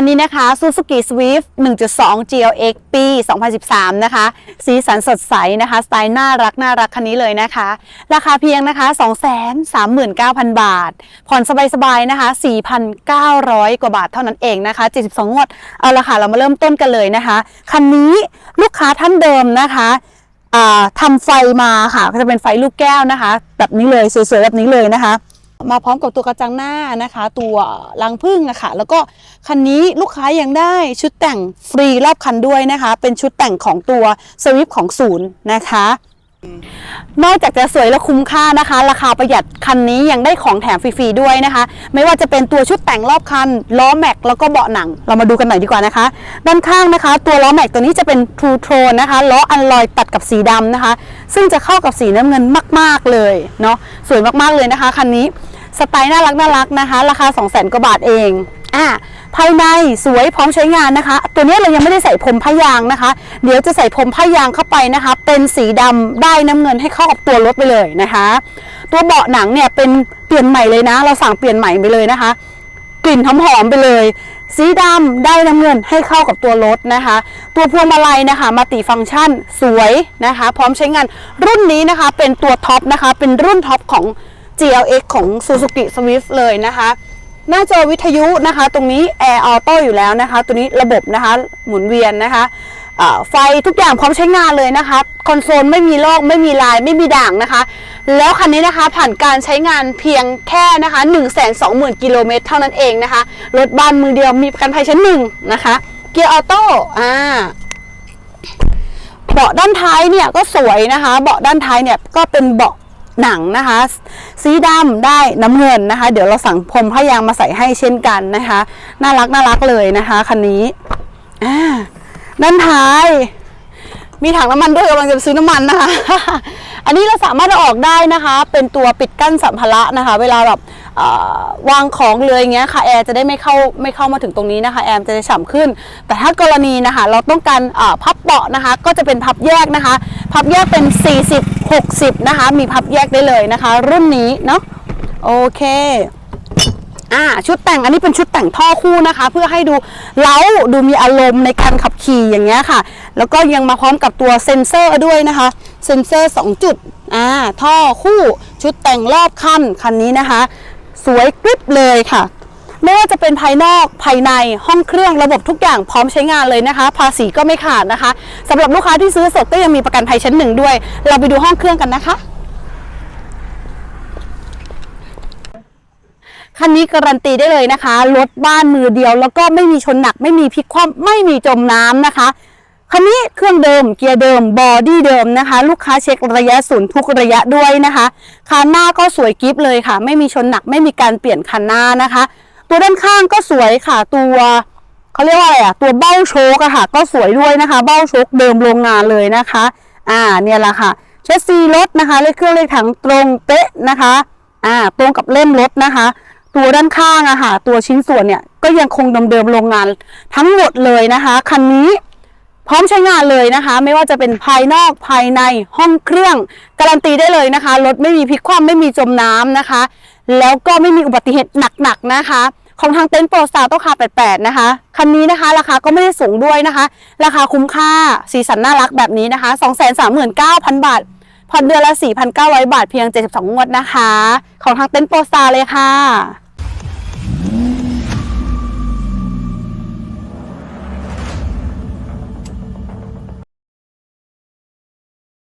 คันนี้นะคะ Suzuki Swift 1.2 GLX ปี 2013 นะคะ สีสันสดใสนะคะ สไตล์น่ารักน่ารักคันนี้เลยนะคะ ราคาเพียงนะคะ 239,000 บาท ผ่อนสบายๆนะคะ 4,900 กว่าบาทเท่านั้นเองนะคะ 72 งวด เอาละค่ะ เรามาเริ่มต้นกันเลยนะคะ คันนี้ลูกค้าท่านเดิมนะคะทำไฟมาค่ะ ก็จะเป็นไฟลูกแก้วนะคะ แบบนี้เลยสวยๆแบบนี้เลยนะคะ มาพร้อมกับตัวกระจังหน้านะคะ ตัวรังพึ่งนะคะแล้วก็คันนี้ลูกค้ายังได้ชุดแต่งฟรีรอบคันด้วยนะคะ เป็นชุดแต่งของตัวสวิฟของศูนย์นะคะ นอกจากจะสวยและคุ้มค่านะคะ ราคาประหยัดคันนี้ยังได้ของแถมฟรีๆด้วยนะคะ ไม่ว่าจะเป็นตัวชุดแต่งรอบคันล้อแม็กแล้วก็เบาะหนัง เรามาดูกันหน่อยดีกว่านะคะ ด้านข้างนะคะ ตัวล้อแม็กตัวนี้จะเป็นทรูโทนนะคะล้ออันลอยตัดกับสีดำนะคะ ซึ่งจะเข้ากับสีน้ำเงินมาก ๆเลยเนาะสวยมากๆเลยนะคะคันนี้สไตล์น่ารักน่ารักนะคะ ราคา 2 0 0 0 0 0กว่าบาทเองอ่า ภายในสวยพร้อมใช้งานนะคะ ตัวนี้เรายังไม่ได้ใส่พรมผ้ายางนะคะ เดี๋ยวจะใส่พรมผ้ายางเข้าไปนะคะ เป็นสีดำได้น้ำเงินให้เข้ากับตัวรถไปเลยนะคะ ตัวเบาะหนังเนี่ยเป็นเปลี่ยนใหม่เลยนะ เราสั่งเปลี่ยนใหม่ไปเลยนะคะ กลิ่นหอมๆไปเลย สีดำได้น้ำเงินให้เข้ากับตัวรถนะคะ ตัวพวงมาลัยนะคะมัลติฟังก์ชันสวยนะคะ พร้อมใช้งานรุ่นนี้นะคะ เป็นตัวท็อปนะคะ เป็นรุ่นท็อปของ GLX ของ Suzuki Swift เลยนะคะ หน้าจอวิทยุนะคะ ตรงนี้ Air Auto อยู่แล้วนะคะ ตัวนี้ระบบนะคะหมุนเวียนนะคะไฟทุกอย่างพร้อมใช้งานเลยนะคะคอนโซลไม่มีลอกไม่มีลายไม่มีด่างนะคะ แล้วคันนี้นะคะผ่านการใช้งานเพียงแค่นะคะ1 2 0 0 0 0กิโลเมตรเท่านั้นเองนะคะรถบ้านมือเดียวมีประกันภัยชั้นหนึ่งนะคะเกียร์ออโต้อ่าเบาะด้านท้ายเนี่ยก็สวยนะคะ เบาะด้านท้ายเนี่ยก็เป็นเบาะ หนังนะคะ สีดำได้น้ำเงินนะคะ เดี๋ยวเราสั่งพรมผ้ายางมาใส่ให้เช่นกันนะคะ น่ารักน่ารักเลยนะคะคันนี้อ่าด้านท้าย มีถังน้ำมันด้วยกำลังจะซื้อน้ำมันนะคะ อันนี้เราสามารถเอาออกได้นะคะ เป็นตัวปิดกั้นสัมภาระนะคะ เวลาแบบวางของเลยอย่างเงี้ยค่ะแอร์จะได้ไม่เข้าไม่เข้ามาถึงตรงนี้นะคะแอร์จะได้ฉ่ำขึ้น แต่ถ้ากรณีนะคะ เราต้องการพับเบาะนะคะ ก็จะเป็นพับแยกนะคะ พับแยกเป็น 40 60 นะคะ มีพับแยกได้เลยนะคะ รุ่นนี้เนาะโอเคอ่าชุดแต่งอันนี้เป็นชุดแต่งท่อคู่นะคะ เพื่อให้ดูเล้าดูมีอารมณ์ในการขับขี่อย่างเงี้ยค่ะ แล้วก็ยังมาพร้อมกับตัวเซ็นเซอร์ด้วยนะคะ เซ็นเซอร์ 2 จุดอ่าท่อคู่ชุดแต่งรอบคันคันนี้นะคะ สวยกริบเลยค่ะ ไม่ว่าจะเป็นภายนอกภายในห้องเครื่องระบบทุกอย่างพร้อมใช้งานเลยนะคะ ภาษีก็ไม่ขาดนะคะสำหรับลูกค้าที่ซื้อสดก็ยังมีประกันภัยชั้นหนึ่งด้วย เราไปดูห้องเครื่องกันนะคะคันนี้การันตีได้เลยนะคะ รถบ้านมือเดียว แล้วก็ไม่มีชนหนัก ไม่มีพลิกคว่ำไม่มีจมน้ำนะคะ คันนี้เครื่องเดิมเกียร์เดิมบอดี้เดิมนะคะ ลูกค้าเช็คระยะศูนย์ทุกระยะด้วยนะคะคันหน้าก็สวยกิฟเลยค่ะ ไม่มีชนหนักไม่มีการเปลี่ยนคันหน้านะคะ ตัวด้านข้างก็สวยค่ะ ตัวเขาเรียกว่าอะไรอะตัวเบ้าโชกอะค่ะ ก็สวยด้วยนะคะ เบ้าโชกเดิมโรงงานเลยนะคะ อ่าเนี่ยแหละค่ะเชสซีรถนะคะเลขเครื่องเลขถังตรงเป๊ะนะคะ อ่า ตรงกับเล่มรถนะคะตัวด้านข้างอะค่ะ ตัวชิ้นส่วนเนี่ยก็ยังคงเดิมๆโรงงานทั้งหมดเลยนะคะ คันนี้ พร้อมใช้งานเลยนะคะ ไม่ว่าจะเป็นภายนอกภายในห้องเครื่อง การันตีได้เลยนะคะรถไม่มีพลิกคว่ำไม่มีจมน้ำนะคะ แล้วก็ไม่มีอุบัติเหตุหนักๆนะคะ ของทางเต็นท์โปรสตาร์ต้องคา88 นะคะ คันนี้นะคะราคาก็ไม่ได้สูงด้วยนะคะ ราคาคุ้มค่าสีสันน่ารักแบบนี้นะคะ 239,000 บาทผ่อนเดือนละ 4,900 บาทเพียง 72 งวดนะคะ ของทางเต็นท์โปรสตาร์เลยค่ะ